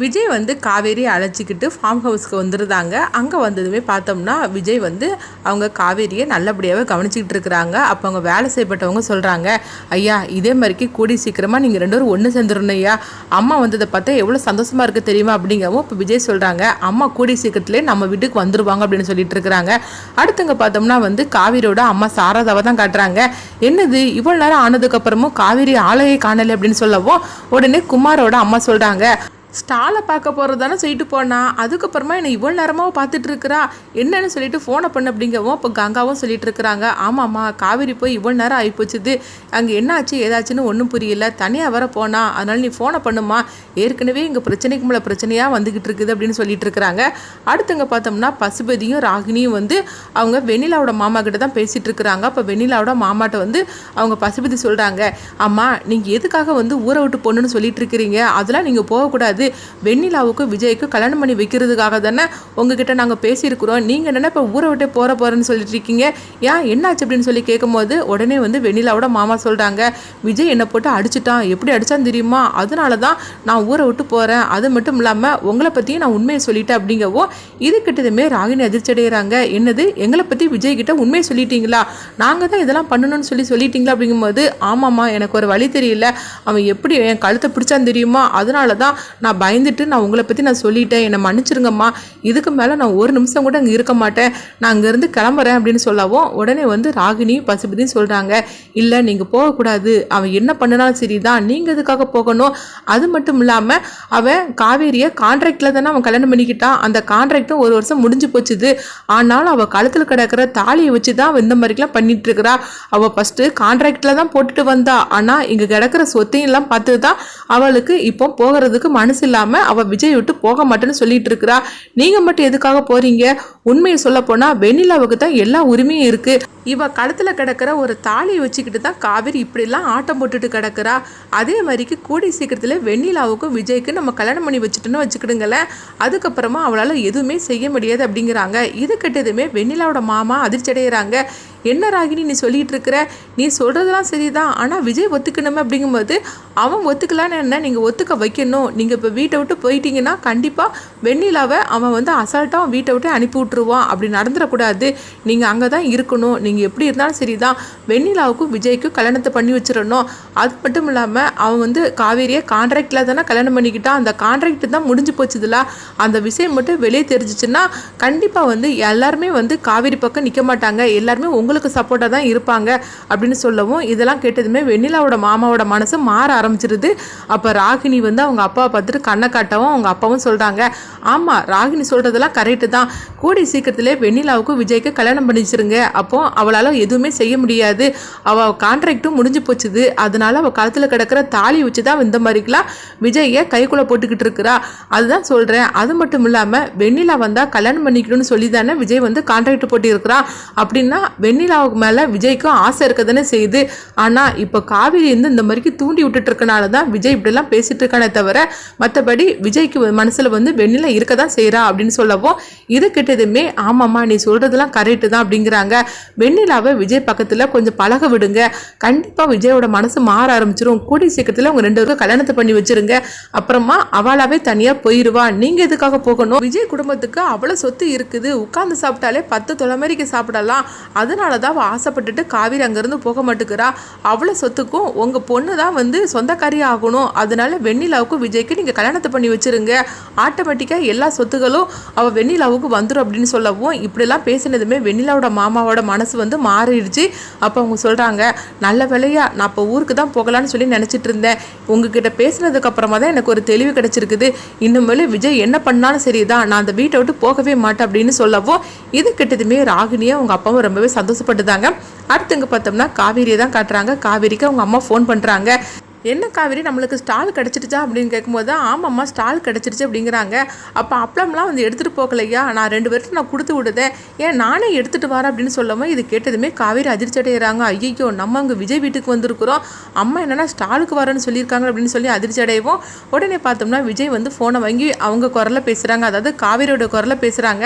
விஜய் வந்து காவேரி அழைச்சிக்கிட்டு ஃபார்ம் ஹவுஸ்க்கு வந்துருந்தாங்க. அங்கே வந்ததுமே பார்த்தோம்னா விஜய் வந்து அவங்க காவேரியை நல்லபடியாகவே கவனிச்சிக்கிட்டு இருக்கிறாங்க. அப்போ அவங்க வேலை செய்யப்பட்டவங்க சொல்கிறாங்க ஐயா இதே மாதிரிக்கு கூடி சீக்கிரமாக நீங்கள் ரெண்டு பேரும் ஒன்று சேர்ந்துடணும் ஐயா. அம்மா வந்ததை பார்த்தா எவ்வளோ சந்தோஷமாக இருக்குது தெரியுமா? அப்படிங்கவும் இப்போ விஜய் சொல்கிறாங்க அம்மா கூடி சீக்கிரத்துலேயே நம்ம வீட்டுக்கு வந்துருவாங்க அப்படின்னு சொல்லிட்டு இருக்கிறாங்க. அடுத்தங்க பார்த்தோம்னா வந்து காவேரியோட அம்மா சாரதாவை தான் காட்டுறாங்க. என்னது? இவ்வளோ நேரம் ஆனதுக்கப்புறமும் காவேரி ஆலையை காணலை அப்படின்னு சொல்லவும் உடனே குமாரோட அம்மா சொல்கிறாங்க ஸ்டாலை பார்க்க போகிறது தானே சொல்லிட்டு போனா? அதுக்கப்புறமா என்னை இவ்வளோ நேரமாக பார்த்துட்டு இருக்கிறா. என்னன்னு சொல்லிட்டு ஃபோனை பண்ண அப்படிங்கவும் இப்போ கங்காவும் சொல்லிட்டு இருக்கிறாங்க. ஆமாம்மா காவேரி போய் இவ்வளோ நேரம் ஆகிப்போச்சுது அங்கே என்னாச்சு ஏதாச்சுன்னு ஒன்றும் புரியல. தனியாக வர போனா. அதனால நீ ஃபோனை பண்ணுமா ஏற்கனவே இங்கே பிரச்சனைக்கு மேலே பிரச்சனையாக வந்துக்கிட்டு இருக்குது அப்படின்னு சொல்லிட்டு இருக்கிறாங்க. அடுத்தங்க பார்த்தோம்னா பசுபதியும் ராகினியும் வந்து அவங்க வெண்ணிலாவோட மாமா கிட்ட தான் பேசிட்டு இருக்கிறாங்க. அப்போ வெண்ணிலாவோட மாமாட்ட வந்து அவங்க பசுபதி சொல்கிறாங்க அம்மா நீங்கள் எதுக்காக வந்து ஊரை விட்டு பொண்ணுன்னு சொல்லிட்டு இருக்கிறீங்க? அதெல்லாம் நீங்கள் போகக்கூடாது. வெண்ணிலாவுக்கும் விஜய்க்கும் கல்யாணம் பண்ணி வைக்கிறதுக்காக தானே உங்ககிட்ட நாங்கள் பேசியிருக்கிறோம். நீங்கள் என்ன இப்போ ஊரை விட்டு போகிற போகிறேன்னு சொல்லிட்டு இருக்கீங்க. ஏன் என்னாச்சு அப்படின்னு சொல்லி கேட்கும்போது உடனே வந்து வெண்ணிலாவோட மாமா சொல்கிறாங்க விஜய் என்னை போட்டு அடிச்சிட்டான். எப்படி அடித்தான் தெரியுமா? அதனால தான் நான் ஊரை விட்டு போகிறேன் அது மட்டும் இல்லாமல் உங்களை பற்றியும் நான் உண்மையை சொல்லிட்டேன் அப்படிங்கவோ இது கிட்டதுமே ராகினி அதிர்ச்சி அடைகிறாங்க என்னது? எங்களை பற்றி விஜய் கிட்ட உண்மையை சொல்லிட்டீங்களா? நாங்கள் தான் இதெல்லாம் பண்ணணும்னு சொல்லி சொல்லிட்டீங்களா அப்படிங்கும்போது ஆமாம்மா எனக்கு ஒரு வழி தெரியல. அவன் எப்படி என் கழுத்தை பிடிச்சான்னு தெரியுமா? அதனால தான் நான் பயந்துட்டு நான் உங்களை பற்றி நான் சொல்லிட்டேன். என்னை மன்னிச்சிருங்கம்மா. இதுக்கு மேலே நான் ஒரு நிமிஷம் கூட அங்கே இருக்க மாட்டேன். நான் அங்கேருந்து கிளம்புறேன் அப்படின்னு சொல்லவும் உடனே வந்து ராகினி பசுபதியும் சொல்கிறாங்க இல்லை நீங்கள் போகக்கூடாது. அவன் என்ன பண்ணினாலும் சரி தான் நீங்கள் இதுக்காக போகணும்? அது மட்டும் இல்லாமல் அவன் காவேரியை கான்ட்ராக்டில் தானே அவன் கல்யாணம் பண்ணிக்கிட்டான். அந்த கான்ட்ராக்டும் ஒரு வருஷம் முடிஞ்சு போச்சுது. ஆனாலும் அவள் கழுத்தில் கிடக்கிற தாலியை வச்சு தான் அவன் இந்த மாதிரிலாம் பண்ணிட்டு இருக்கிறா. அவள் ஃபஸ்ட்டு கான்ட்ராக்டில் தான் போட்டுட்டு வந்தா. ஆனால் இங்கே கிடக்கிற சொத்தையும் எல்லாம் பார்த்து தான் அவளுக்கு இப்போ போகிறதுக்கு மனசு இல்லாமல் அவள் விஜய் விட்டு போக மாட்டேன்னு சொல்லிட்டு இருக்கிறா. நீங்கள் மட்டும் எதுக்காக போறீங்க? உண்மையை சொல்ல போனால் வெண்ணிலாவுக்கு தான் எல்லா உரிமையும் இருக்கு. இவ கழுத்தில் கிடக்கிற ஒரு தாலியை வச்சுக்கிட்டு தான் காவேரி இப்படிலாம் ஆட்டம் போட்டுட்டு கிடக்குறா. அதே மாதிரிக்கு கூடி சீக்கிரத்தில் வெண்ணிலாவுக்கும் விஜய்க்கும் நம்ம கல்யாணம் பண்ணி வச்சுட்டோன்னு வச்சுக்கிடுங்களேன். அதுக்கப்புறமா அவளால் எதுவுமே செய்ய முடியாது அப்படிங்கிறாங்க. இது கெட்டதுமே வெண்ணிலாவோட மாமா அதிர்ச்சி அடைகிறாங்க என்ன ராகினி நீ சொல்லிகிட்டு இருக்கிற? நீ சொல்கிறதெல்லாம் சரிதான். ஆனால் விஜய் ஒத்துக்கணுமே அப்படிங்கும்போது அவன் ஒத்துக்கலான்னு என்ன? நீங்கள் ஒத்துக்க வைக்கணும். நீங்கள் இப்போ வீட்டை விட்டு போயிட்டீங்கன்னா கண்டிப்பாக வெண்ணிலாவை அவன் வந்து அசால்ட்டாக வீட்டை விட்டு அனுப்பி விட்ருவான் அப்படி நடந்துடக்கூடாது. நீங்கள் அங்கே தான் இருக்கணும் நீங்கள் எப்படி இருந்தாலும் சரி தான் வெண்ணிலாவுக்கும் விஜய்க்கும் கல்யாணத்தை பண்ணி வச்சிடணும். அது மட்டும் இல்லாமல் அவன் வந்து காவேரியை கான்ட்ராக்டில் தானே கல்யாணம் பண்ணிக்கிட்டான். அந்த கான்ட்ராக்ட் தான் முடிஞ்சு போச்சுதுல. அந்த விஷயம் மட்டும் வெளியே தெரிஞ்சிச்சுன்னா கண்டிப்பாக வந்து எல்லாருமே வந்து காவேரி பக்கம் நிற்க மாட்டாங்க. எல்லாருமே உங்களுக்கு சப்போர்ட்டாக தான் இருப்பாங்க அப்படின்னு சொல்லவும் இதெல்லாம் கேட்டதுமே வெண்ணிலாவோட மாமாவோட மனசு மாற ஆரம்பிச்சிருது. அப்போ ராகினி வந்து அவங்க அப்பாவை பார்த்துட்டு கண்ணை காட்டவும் அவங்க அப்பாவும் சொல்கிறாங்க ஆமாம் ராகினி சொல்கிறதெல்லாம் கரெக்டு தான். கூடி சீக்கிரத்திலே வெண்ணிலாவுக்கும் விஜய்க்கு கல்யாணம் பண்ணிச்சிருங்க அப்போ அவளால் எதுவுமே செய்ய முடியாது. அவள் கான்ட்ராக்டும் முடிஞ்சு போச்சுது. அதனால அவள் கழுத்தில் கிடக்கிற தாலி வச்சு தான் இந்த மாதிரிக்கெலாம் விஜயை கைக்குள்ளே போட்டுக்கிட்டு இருக்கிறா. அதுதான் சொல்கிறேன் அது மட்டும் இல்லாமல் வெண்ணிலா வந்தால் கல்யாணம் பண்ணிக்கணும்னு சொல்லி தானே விஜய் வந்து கான்ட்ராக்ட் போட்டியிருக்கிறான் அப்படின்னா வெண்ணிலாவுக்கு மேலே விஜய்க்கும் ஆசை இருக்க தானே செய்யுது. ஆனால் இப்போ காவிரி வந்து இந்த மாதிரிக்கு தூண்டி விட்டுட்டு இருக்கனால தான் விஜய் இப்படிலாம் பேசிகிட்டு இருக்கானே தவிர மற்றபடி விஜய்க்கு மனசில் வந்து வெண்ணிலா இருக்க தான் செய்கிறா அப்படின்னு சொல்லவும் இது கிட்டதுமே ஆமாம்மா நீ சொல்கிறதெல்லாம் கரெக்டு தான் அப்படிங்கிறாங்க. வெண்ணிலாவை விஜய் பக்கத்தில் கொஞ்சம் பழக விடுங்க. கண்டிப்பாக விஜயோட மனசு மாற ஆரம்பிச்சிரும். கூடி சீக்கிரத்தில் உங்கள் ரெண்டு பேருக்கும் கல்யாணத்தை பண்ணி வச்சிருங்க. அப்புறமா அவளாவே தனியாக போயிடுவா நீங்கள் எதுக்காக போகணும்? விஜய் குடும்பத்துக்கு அவ்வளோ சொத்து இருக்குது. உட்காந்து சாப்பிட்டாலே பத்து தொலைமறிக்கு சாப்பிடலாம். அதனால தான் அவள் ஆசைப்பட்டுட்டு காவிரி அங்கேருந்து போக மாட்டேங்கிறா. அவ்வளோ சொத்துக்கும் உங்கள் பொண்ணு தான் வந்து சொந்தக்காரி ஆகணும். அதனால வெண்ணிலாவுக்கும் விஜய்க்கு நீங்கள் கல்யாணத்தை பண்ணி வச்சிருங்க. ஆட்டோமேட்டிக்காக எல்லா சொத்துகளும் அவள் வெண்ணிலாவுக்கு வந்துடும் அப்படின்னு சொல்லவும் இப்படிலாம் பேசினதுமே வெண்ணிலாவோட மாமாவோட மனசு வந்து மாறிடுச்சு. அப்போ அவங்க சொல்கிறாங்க நல்ல வேலையா நான் இப்போ ஊருக்கு தான் போகலான்னு சொல்லி நினச்சிட்டு இருந்தேன். உங்ககிட்ட பேசுனதுக்கப்புறமா தான் எனக்கு ஒரு தெளிவு கிடச்சிருக்குது. இன்னும் விஜய் என்ன பண்ணாலும் சரிதான் நான் அந்த வீட்டை விட்டு போகவே மாட்டேன் அப்படின்னு சொல்லவும் இது கிட்டதுமே ராகினியை அவங்க அப்பாவும் ரொம்பவே சந்தோஷப்பட்டுதாங்க. அடுத்தங்க பார்த்தோம்னா காவேரியை தான் காட்டுறாங்க. காவேரிக்கு அவங்க அம்மா ஃபோன் பண்ணுறாங்க என்ன காவேரி நம்மளுக்கு ஸ்டால் கிடச்சிருச்சா அப்படின்னு கேட்கும்போது தான் ஆமாம்மா ஸ்டால் கிடச்சிருச்சு அப்படிங்கிறாங்க. அப்போ அப்பளம்லாம் வந்து எடுத்துகிட்டு போகலையா? நான் ரெண்டு பேர்கிட்ட நான் கொடுத்து விடுதேன். ஏன் நானே எடுத்துகிட்டு வரேன் அப்படின்னு சொல்லவும் இது கேட்டதுமே காவேரி அதிர்ச்சி அடைகிறாங்க ஐயோ நம்ம அங்கே விஜய் வீட்டுக்கு வந்திருக்கிறோம். அம்மா என்னென்னா ஸ்டாலுக்கு வரேன்னு சொல்லியிருக்காங்க அப்படின்னு சொல்லி அதிர்ச்சி அடைவோம் உடனே பார்த்தோம்னா விஜய் வந்து ஃபோனை வாங்கி அவங்க குரலில் பேசுகிறாங்க அதாவது காவேரியோட குரலில் பேசுகிறாங்க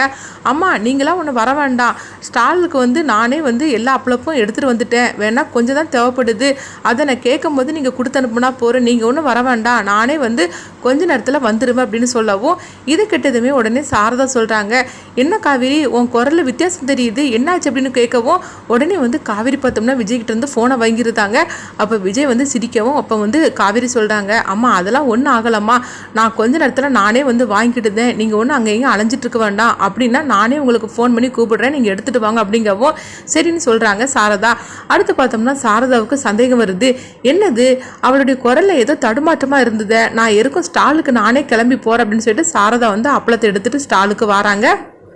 அம்மா நீங்களாம் ஒன்று வர வேண்டாம். ஸ்டாலுக்கு வந்து நானே வந்து எல்லா அப்பளப்பும் எடுத்துகிட்டு வந்துட்டேன். வேணால் கொஞ்சம் தான் தேவைப்படுது. அதை நான் கேட்கும்போது நீங்கள் கொடுத்து அனுப்புனா போகிறேன் நீங்கள் ஒன்றும் வர வேண்டாம். நானே வந்து கொஞ்ச நேரத்தில் வந்துடுவேன் அப்படின்னு சொல்லவும் இது கிட்டதுமே உடனே சாரதா சொல்கிறாங்க என்ன காவேரி உன் குரலில் வித்தியாசம் தெரியுது. என்னாச்சு அப்படின்னு கேட்கவும் உடனே வந்து காவேரி பார்த்தோம்னா விஜய்கிட்ட இருந்து ஃபோனை வாங்கியிருந்தாங்க அப்போ விஜய் வந்து சிரிக்கவும் அப்போ வந்து காவேரி சொல்கிறாங்க அம்மா அதெல்லாம் ஒன்றும் ஆகலம்மா. நான் கொஞ்ச நேரத்தில் நானே வந்து வாங்கிட்டு இருந்தேன். நீங்கள் ஒன்றும் அங்கே எங்கேயும் அலைஞ்சிட்டு இருக்க வேண்டாம். அப்படின்னா நானே உங்களுக்கு ஃபோன் பண்ணி கூப்பிடுறேன். நீங்கள் எடுத்துகிட்டு வாங்க அப்படிங்கவும் சரின்னு சொல்கிறாங்க சாரதா. அடுத்து பார்த்தோம்னா சாரதாவுக்கு சந்தேகம் வருது. என்னது? அவளுடைய குரலில் ஏதோ தடுமாற்றமாக இருந்தது. நான் இருக்கும் ஸ்டாலுக்கு நானே கிளம்பி போகிறேன் அப்படின்னு சொல்லிட்டு சாரதா வந்து அப்பளத்தை எடுத்துகிட்டு ஸ்டாலுக்கு வராங்க.